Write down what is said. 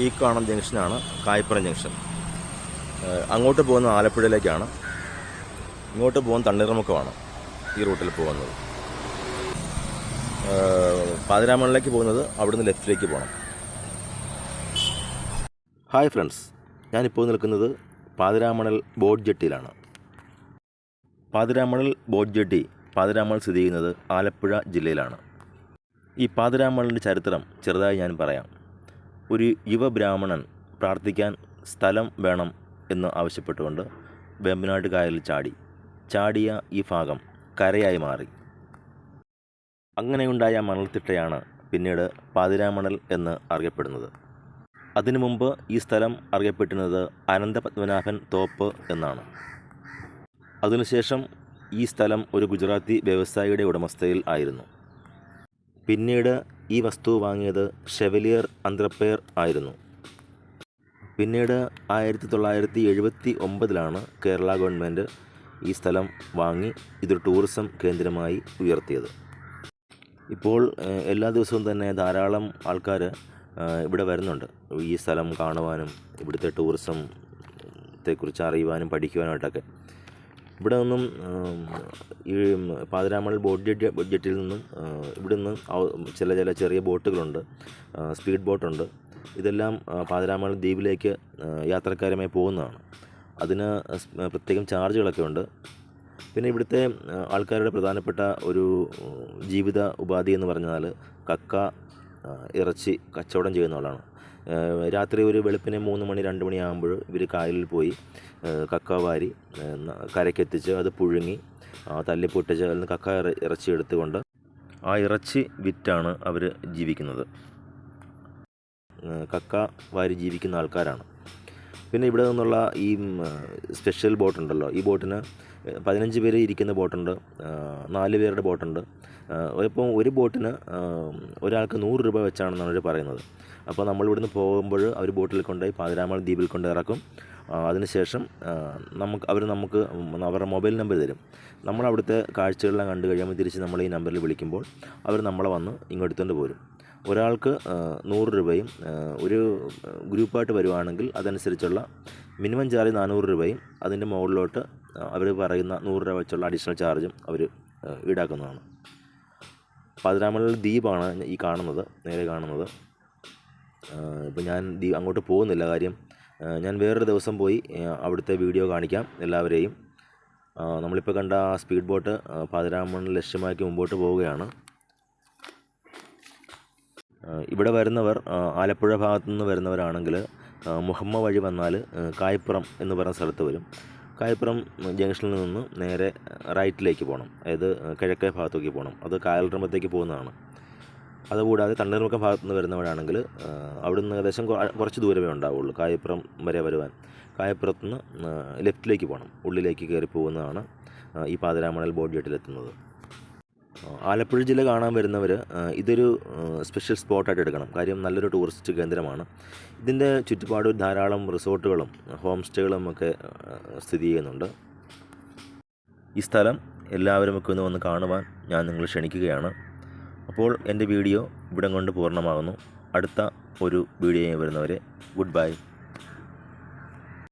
ഈ കാണുന്ന ജംഗ്ഷനാണ് കായ്പുറം ജംഗ്ഷൻ. അങ്ങോട്ട് പോകുന്ന ആലപ്പുഴയിലേക്കാണ്. ഇങ്ങോട്ട് പോകുന്ന തണ്ണീർമുക്കമാണ് ഈ റൂട്ടിൽ പോകുന്നത്. പാതിരാമണിലേക്ക് പോകുന്നത് അവിടുന്ന് ലെഫ്റ്റിലേക്ക് പോകണം. ഹായ് ഫ്രണ്ട്സ് ഞാനിപ്പോൾ നിൽക്കുന്നത് പാതിരാമണൽ ബോട്ട് ജെട്ടിയിലാണ്. പാതിരാമണൽ ബോട്ട് ജെട്ടി പാതിരാമണൽ സ്ഥിതി ചെയ്യുന്നത് ആലപ്പുഴ ജില്ലയിലാണ്. ഈ പാതിരാമണലിന്റെ ചരിത്രം ചെറുതായി ഞാൻ പറയാം. ഒരു യുവ ബ്രാഹ്മണൻ പ്രാർത്ഥിക്കാൻ സ്ഥലം വേണം എന്ന് ആവശ്യപ്പെട്ടുകൊണ്ട് വേമ്പനാട്ട് കായലിൽ ചാടി. ചാടിയ ഈ ഭാഗം കരയായി മാറി. അങ്ങനെയുണ്ടായ മണൽത്തിട്ടയാണ് പിന്നീട് പാതിരാമണൽ എന്ന് അറിയപ്പെടുന്നത്. അതിനു മുമ്പ് ഈ സ്ഥലം അറിയപ്പെട്ടിരുന്നത് അനന്തപത്മനാഭൻ തോപ്പ് എന്നാണ്. അതിനുശേഷം ഈ സ്ഥലം ഒരു ഗുജറാത്തി വ്യവസായിയുടെ ഉടമസ്ഥയിൽ ആയിരുന്നു. പിന്നീട് ഈ വസ്തു വാങ്ങിയത് ഷെവലിയർ അന്ത്രപ്പേർ ആയിരുന്നു. പിന്നീട് ആയിരത്തി തൊള്ളായിരത്തി എഴുപത്തി ഒമ്പതിലാണ് കേരള ഗവൺമെന്റ് ഈ സ്ഥലം വാങ്ങി ഇതൊരു ടൂറിസം കേന്ദ്രമായി ഉയർത്തിയത്. ഇപ്പോൾ എല്ലാ ദിവസവും തന്നെ ധാരാളം ആൾക്കാർ ഇവിടെ വരുന്നുണ്ട്. ഈ സ്ഥലം കാണുവാനും ഇവിടുത്തെ ടൂറിസത്തെക്കുറിച്ച് അറിയുവാനും പഠിക്കുവാനായിട്ടൊക്കെ ഇവിടെ നിന്നും ഈ പാതിരാമണൽ ബോട്ട് ജെട്ടി ജെട്ടിയിൽ നിന്നും ഇവിടെ നിന്ന് ചില ചില ചെറിയ ബോട്ടുകളുണ്ട് സ്പീഡ് ബോട്ടുണ്ട്. ഇതെല്ലാം പാതിരാമൽ ദ്വീപിലേക്ക് യാത്രക്കാരുമായി പോകുന്നതാണ്. അതിന് പ്രത്യേകം ചാർജുകളൊക്കെ ഉണ്ട്. പിന്നെ ഇവിടുത്തെ ആൾക്കാരുടെ പ്രധാനപ്പെട്ട ഒരു ജീവിത ഉപാധി എന്ന് പറഞ്ഞാൽ കക്ക ഇറച്ചി കച്ചവടം ചെയ്യുന്നവരാണ് ഏഹ് രാത്രി ഒരു വെളുപ്പിനെ മൂന്ന് മണി രണ്ട് മണിയാകുമ്പോൾ ഇവർ കായലിൽ പോയി കക്ക വാരി കരയ്ക്കെത്തിച്ച് അത് പുഴുങ്ങി ആ, തല്ലിപ്പൊട്ടിച്ച് അതിൽ നിന്ന് കക്ക ഇറ- ഇറച്ചി എടുത്തുകൊണ്ട് ആ ഇറച്ചി വിറ്റാണ് അവർ ജീവിക്കുന്നത്. കക്ക വാരി ജീവിക്കുന്ന ആൾക്കാരാണ്. പിന്നെ ഇവിടെ നിന്നുള്ള ഈ സ്പെഷ്യൽ ബോട്ടുണ്ടല്ലോ ഈ ബോട്ടിന് പതിനഞ്ച് പേര് ഇരിക്കുന്ന ബോട്ടുണ്ട് നാല് പേരുടെ ബോട്ടുണ്ട്. ഇപ്പം ഒരു ബോട്ടിന് ഒരാൾക്ക് നൂറ് രൂപ വെച്ചാണെന്നാണ് അവർ പറയുന്നത്. അപ്പോൾ നമ്മൾ ഇവിടുന്ന് പോകുമ്പോൾ അവർ ബോട്ടിൽ കൊണ്ടുപോയി പാതിരാമൽ ദ്വീപിൽ കൊണ്ട് ഇറക്കും. അതിനുശേഷം നമുക്ക് അവർ നമുക്ക് അവരുടെ മൊബൈൽ നമ്പർ തരും. നമ്മൾ അവിടുത്തെ കാഴ്ചകളെല്ലാം കണ്ടു കഴിയുമ്പോൾ തിരിച്ച് നമ്മൾ ഈ നമ്പറിൽ വിളിക്കുമ്പോൾ അവർ നമ്മളെ വന്ന് ഇങ്ങോട്ടുകൊണ്ട് പോരും. ഒരാൾക്ക് നൂറ് രൂപയും ഒരു ഗ്രൂപ്പായിട്ട് വരുവാണെങ്കിൽ അതനുസരിച്ചുള്ള മിനിമം ചാർജ് നാനൂറ് രൂപയും അതിന്റെ മുകളിലോട്ട് അവർ പറയുന്ന നൂറ് രൂപ വെച്ചുള്ള അഡീഷണൽ ചാർജും അവർ ഈടാക്കുന്നതാണ്. പതിനാമല ദ്വീപാണ് ഈ കാണുന്നത് നേരെ കാണുന്നത്. ഇപ്പോൾ ഞാൻ അങ്ങോട്ട് പോകുന്നില്ല കാര്യം. ഞാൻ വേറൊരു ദിവസം പോയി അവിടുത്തെ വീഡിയോ കാണിക്കാം എല്ലാവരെയും. നമ്മളിപ്പോൾ കണ്ട ആ സ്പീഡ് ബോട്ട് പാതിരാമണൽ ലക്ഷ്യമാക്കി മുമ്പോട്ട് പോവുകയാണ്. ഇവിടെ വരുന്നവർ ആലപ്പുഴ ഭാഗത്തു നിന്ന് വരുന്നവരാണെങ്കിൽ മുഹമ്മ വഴി വന്നാൽ കായ്പുറം എന്ന് പറയുന്ന സ്ഥലത്ത് വരും. കായപ്പുറം ജംഗ്ഷനിൽ നിന്ന് നേരെ റൈറ്റിലേക്ക് പോകണം. അതായത് കിഴക്കേ ഭാഗത്തേക്ക് പോകണം. അത് കായൽറമ്പത്തേക്ക് പോകുന്നതാണ്. അതുകൂടാതെ തണ്ണീർമുക്കം ഭാഗത്തു നിന്ന് വരുന്നവരാണെങ്കിൽ അവിടെ അവിടുന്ന് ഏകദേശം കുറച്ച് ദൂരമേ ഉണ്ടാവുള്ളൂ കായപ്പുറം വരെ വരുവാൻ. കായപ്പുറത്തുനിന്ന് ലെഫ്റ്റിലേക്ക് പോകണം. ഉള്ളിലേക്ക് കയറി പോകുന്നതാണ് ഈ പാതിരാമണൽ ബോഡി ജെട്ടിലെത്തുന്നത് ആ, ആലപ്പുഴ ജില്ല കാണാൻ വരുന്നവർ ഇതൊരു സ്പെഷ്യൽ സ്പോട്ടായിട്ട് എടുക്കണം. കാര്യം നല്ലൊരു ടൂറിസ്റ്റ് കേന്ദ്രമാണ്. ഇതിന്റെ ചുറ്റുപാട് ധാരാളം റിസോർട്ടുകളും ഹോം സ്റ്റേകളും ഒക്കെ സ്ഥിതി ചെയ്യുന്നുണ്ട്. ഈ സ്ഥലം എല്ലാവരും ഒക്കെ ഒന്ന് വന്ന് കാണുവാൻ ഞാൻ നിങ്ങളെ ക്ഷണിക്കുകയാണ്. അപ്പോൾ എന്റെ വീഡിയോ ഇവിടം കൊണ്ട് പൂർണമാകുന്നു. അടുത്ത ഒരു വീഡിയോ വരുന്നവരെ ഗുഡ് ബൈ